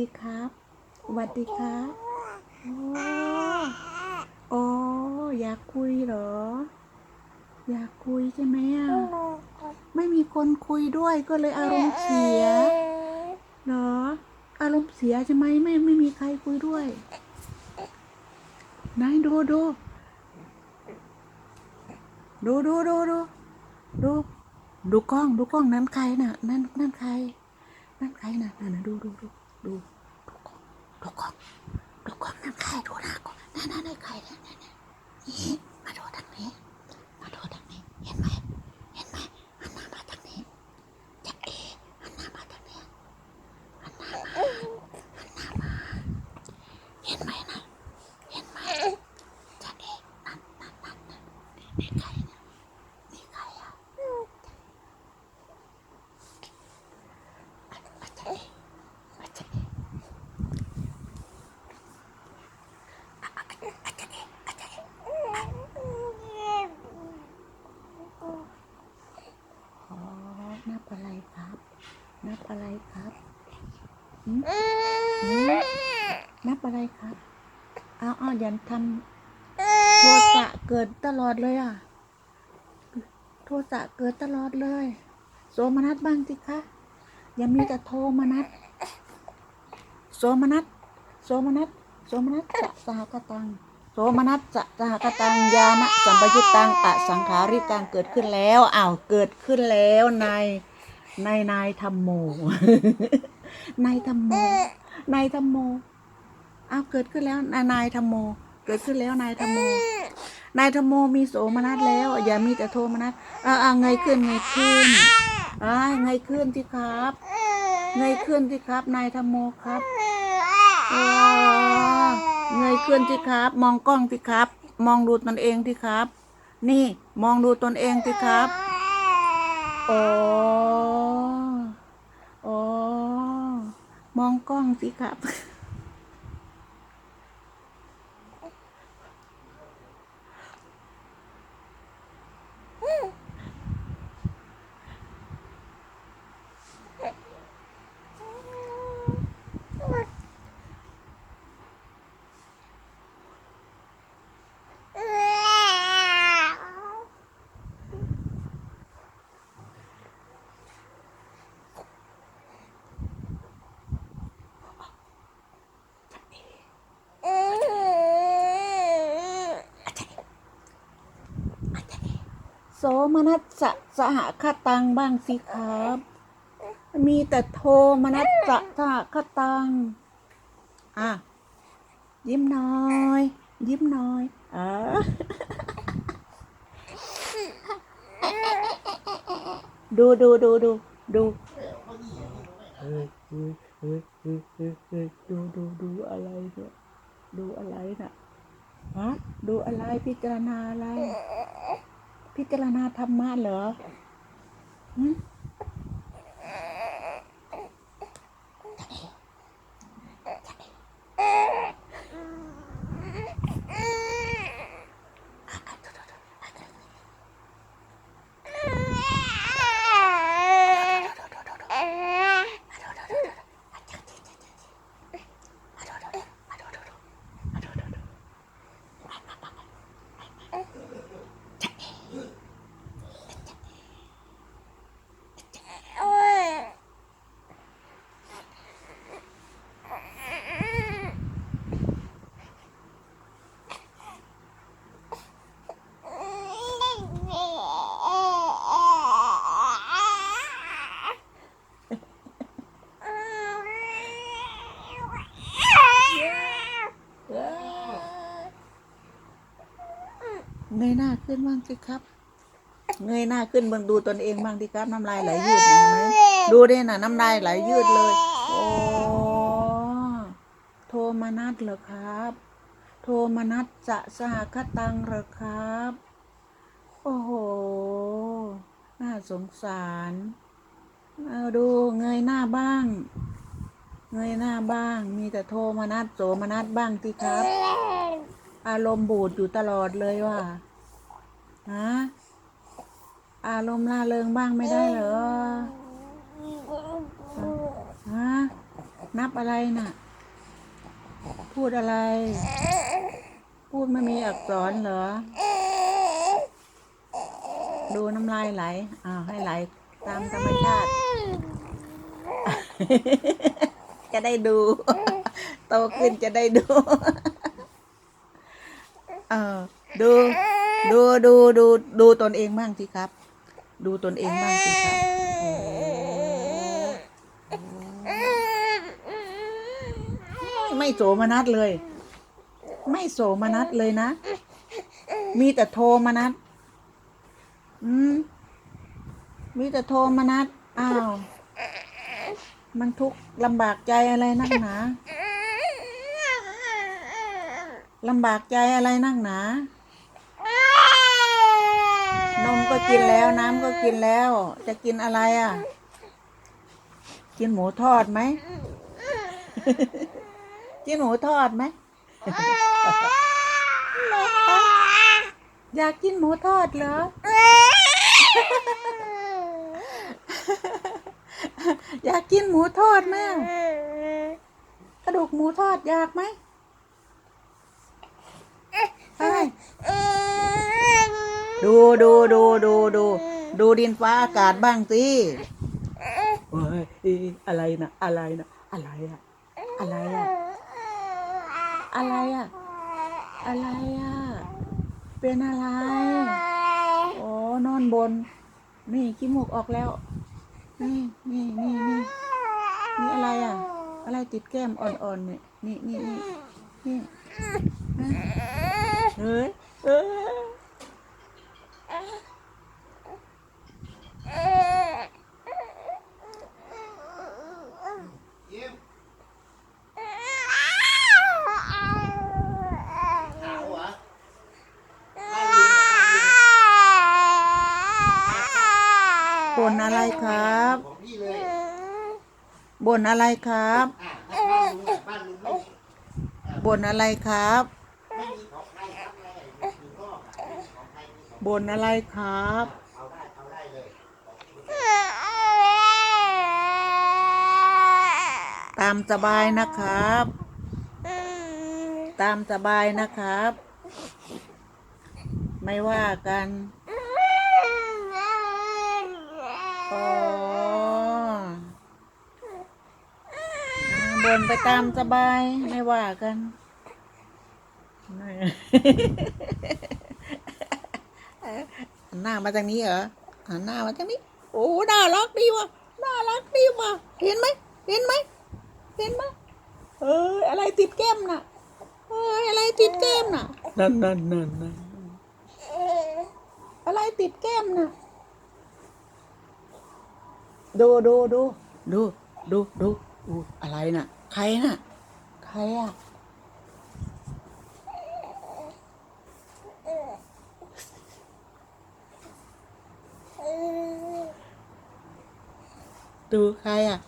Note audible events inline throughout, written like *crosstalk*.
สวัสดีครับสวัสดีครับโอ้โอ้อยากคุยเหรอ อยากคุยใช่ไหมอะ ไม่มีคนคุยด้วยก็เลยอารมณ์เสียเหรอ อารมณ์เสียใช่ไหมไม่ไม่มีใครคุยด้วยนายดูดูดูดูดูดูดูดูกล้องดูกล้องนั้นใครน่ะ นั่นนั่นใคร นั่นใครน่ะนั่นนะดูดูดู ดูดูกล้องดูกล้องดูกล้องนั่นใครดูหน้ากล้องนั่นนั่นนั่นใครนั่นนั่นนี่นนี่มาดูทางนี้ มาดูทางนี้ เห็นไหมเห็นไหมหันหน้ามาทางนี้จะเอหันหน้ามาทางนี้หันหน้ามาหันหน้ามา เห็นไหมนะเห็นไหมจะเอนั่นนั่นนั่นนั่นนี่ใครเนี่ยนี่ใครอะอาจารย์อาจารย์อาจารย์อาจารย์อ๋อนับอะไรครับ นับอะไรครับหืมหืมนับ อะไรครับเอาเอาอย่าทำโทสะเกิดตลอดเลยอะ โทสะเกิดตลอดเลย โสมนัสบ้างสิคะ อย่ามีแต่โทมนัสโสมนัสโสมนัสโสมนัสจะสหกตัง โสมนัสจะสหกตังยานะสัมปยุตตังอสังขาริกังเกิดขึ้นแล้วอ้าวเกิดขึ้นแล้วในในนายธรรมโมนายธรรมโมนายธรรมโม อ้าวเกิดขึ้นแล้วนายนายธรรมโม เกิดขึ้นแล้วนายธรรมโม นายธรรมโมมีโสมนัสแล้ว อย่ามีแต่โทมนัสอ่าอ่าเงขึ้นเงขึ้นอ่าเงขึ้นที่ครับเงยขึ้นที่ครับ นายธรรมโมครับอ่าเงยขึ้นที่ครับ มองกล้องที่ครับ มองดูตนเองที่ครับ นี่มองดูตนเองที่ครับโอ้โอ้มองกล้องสิครับ โสมนัสสะสหคตังบ้างสิครับ มีแต่โทมนัสสะสหคตัง อะ ยิ้มน้อย ยิ้มน้อยเอ่าดูดูดูดูดูเฮ้ยเฮ้ยเฮ้ยเฮ้ยดูดูดูอะไรเนี่ยดูอะไรน่ะฮะดูอะไรพิจารณาอะไร พิจารณาธรรมะเหรอ เงยหน้าขึ้นบ้างสิครับ เงยหน้าขึ้นเบิ่งดูตนเองบ้างดิครับ น้ำลายไหลยืดเห็นไหมดูดิน่ะ น้ำลายไหลยืดเลย โอ้โทมานัดเหรอครับ โทมานัดจะสหคตังเหรอครับ โอ้โห น่าสงสารเอาดูเงยหน้าบ้าง เงยหน้าบ้าง มีแต่โทมานัดโสมานัดบ้างสิครับ อารมณ์บูดอยู่ตลอดเลยว่ะฮะอารมณ์ล่าเริงบ้างไม่ได้เหรอฮะนับอะไรน่ะ พูดอะไร พูดไม่มีอักษรเหรอ ดูน้ำลายไหลอ้าวให้ไหลตามธรรมชาติ จะได้ดู โตขึ้นจะได้ดู เออดูดูดูดูดูตนเองบ้างสิครับ ดูตนเองบ้างสิครับไม่โสมนัสเลย ไม่โสมนัสเลยนะ มีแต่โทมนัสอืมมีแต่โทมนัสอ้าว มันทุกข์ลำบากใจอะไรนักหนา ลำบากใจอะไรนักหนานมก็กินแล้วน้ำก็กินแล้ว จะกินอะไรอะ กินหมูทอดไหม กินหมูทอดไหมอยากกินหมูทอดเหรอ อยากกินหมูทอดไหมกระดูกหมูทอดอยากไหมไป ดูดูดูดูดูดูดินฟ้าอากาศบ้างสิเฮ้ยอะไรนะอะไรนะอะไรอะอะไรอะอะไรอะอะไรอะเป็นอะไรโอ้นอนบน นี่ขี้มูกออกแล้ว นี่นี่นี่นี่นี่อะไรอะ อะไรติดแก้มอ่อนๆเนี่ยนี่นี่นี่นี่เฮ้ยเอ้ย ยิ้มขาวเหรอบ้านลุงกับบ้านลุง บ่นอะไรครับ ของพี่เลย บ่นอะไรครับ บ้านลุงอะไม่มีบ่นอะไรครับไม่มีของใครครับไรอยู่นอะไม่มีของใครมีของบ่นอะไรครับ เอาได้เอาได้เลยตามสบายนะครับ ตามสบายนะครับ ไม่ว่ากันอ๋อ บนไปตามสบายไม่ว่ากัน หน้ามาทางนี้เหรอหน้ามาทางนี้ โอ้น่ารักดีว่ะน่ารักดีว่ะเห็นไหมเห็นไหมเห็นไหมเอ้ยอะไรติดแก้มน่ะเอ้ยอะไรติดแก้มน่ะนั่นนั่นนั่นนั่นอะไรติดแก้มน่ะดูดูดูดูดูดู ดูอะไรน่ะ ใครน่ะ ใครอะดูใครอะ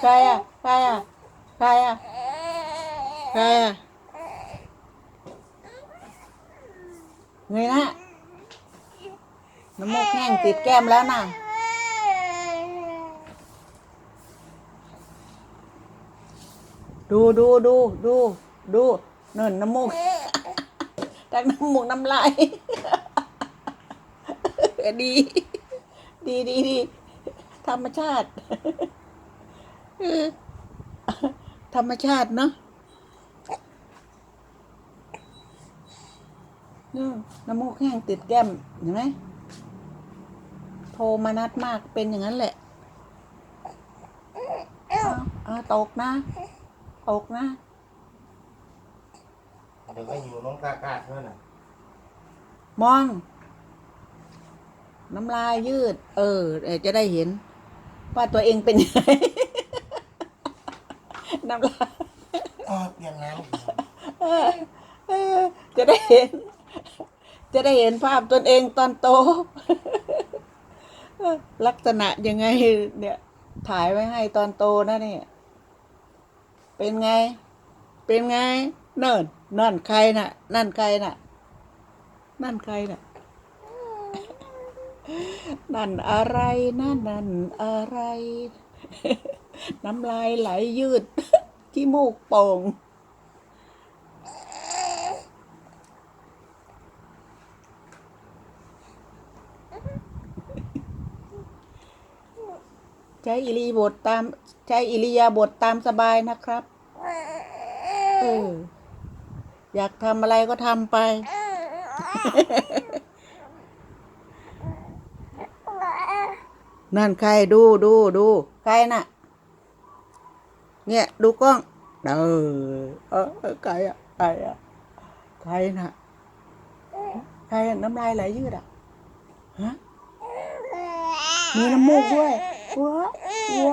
ใครอะ ใครอะ ใครอะ ใครอะเงยหนะน้ำมูกแห้งติดแก้มแล้วน่ะ ดูดูดูดูดูเนินน้ำมูกทั้งน้ำมูกน้ำลายดี ดีดีดีธรรมชาติธรรมชาติเนาะดูน้ำมูกแห้งติดแก้มเห็นไหมโทรมานัดมากเป็นอย่างนั้นแหละอาเอาตกนะ ตกนะเดี๋ยวก็อยู่น้องกล้ากล้าเท่านั้นน่ะมอง น้ำลายยืด เออเดี๋ยวจะได้เห็น ว่าตัวเองเป็นยังไง น้ำลายอ๋อเปลี่ยนน้ำเออเออ จะได้เห็น จะได้เห็นภาพตนเองตอนโตลักษณะยังไง เนี่ย ถ่ายไว้ให้ตอนโตนะเนี่ย เป็นไง เป็นไง เนิ่นนั่นใครน่ะ นั่นใครน่ะ นั่นใครน่ะ นั่นอะไร นั่นนั่นอะไร น้ำลายไหลยืดขี้มูกโป่งใช้อิริบทตามใช้อิริยาบทตามสบายนะครับ เออ อยากทำอะไรก็ทำไป นั่นใครดูดูดูใครน่ะ เนี่ยดูกล้องเออเออเออใครอะใครอะใครน่ะใครน้ำลายไหลยืดอะฮะมีน้ำมูกด้วยหัวหัว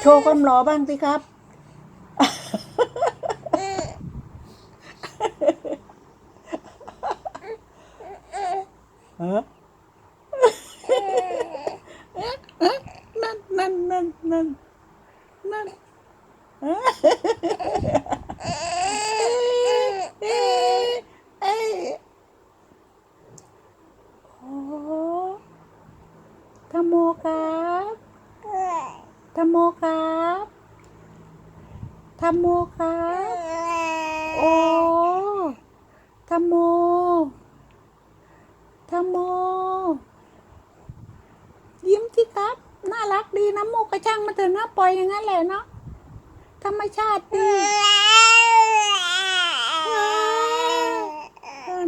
โชว์ความหล่อบ้างสิครับ ฮะนั่นนั่นนั่นนั่นนั่นเอ้ยเอ้ยโอ้ธรรมโมครับธรรมโมครับธรร มโมครับโอ้ธรรมโมธรรมโม ยิ้มสิครับ น่ารักดีนะโมกระช่างมาเถอะนะปล่อยอย่างนั้นแหละเนาะธรรมชาติดี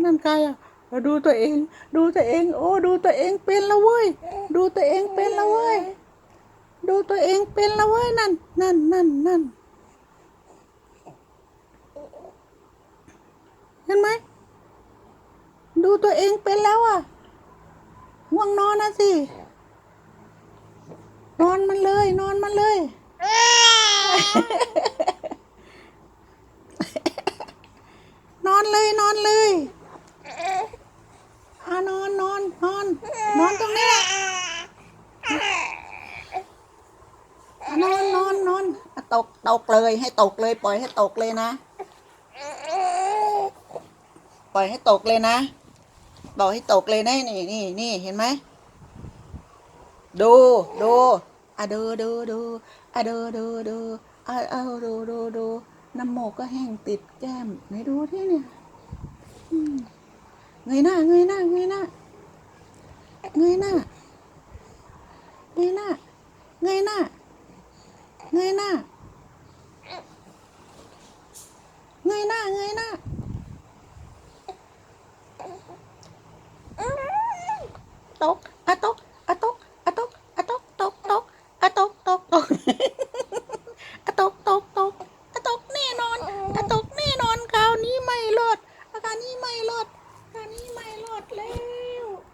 นั่นใครอะดูตัวเอง ดูตัวเอง โอ้ ดูตัวเองเป็นแล้วเว้ย ดูตัวเองเป็นแล้วเว้ย ดูตัวเองเป็นแล้วเว้ยนั่น นั่นนั่นนั่น เห็นไหม ดูตัวเองเป็นแล้วอะง่วงนอนนะสิ นอนมันเลย นอนมันเลย นอนเลยนอนเลยอานอนนอนนอนนอนตรงนี้แหละนอนนอนนอนตกตกเลยให้ตกเลยปล่อยให้ตกเลยนะ ปล่อยให้ตกเลยนะ บอกให้ตกเลยนะนี่นี่นี่เห็นไหม ดูดูอะดูดูดูอะดูดูดูอะเอาดูดูดูน้ำโมกก็แห้งติดแก้มไหนดูที่เนี่ยเงยหน้าเงยหน้าเงยหน้าเงยหน้าเงยหน้าเงยหน้าเงยหน้าเงยหน้าเงยหน้า atok, atok, atok, atok, atok, tok, tok, atok, tok, tok. *laughs*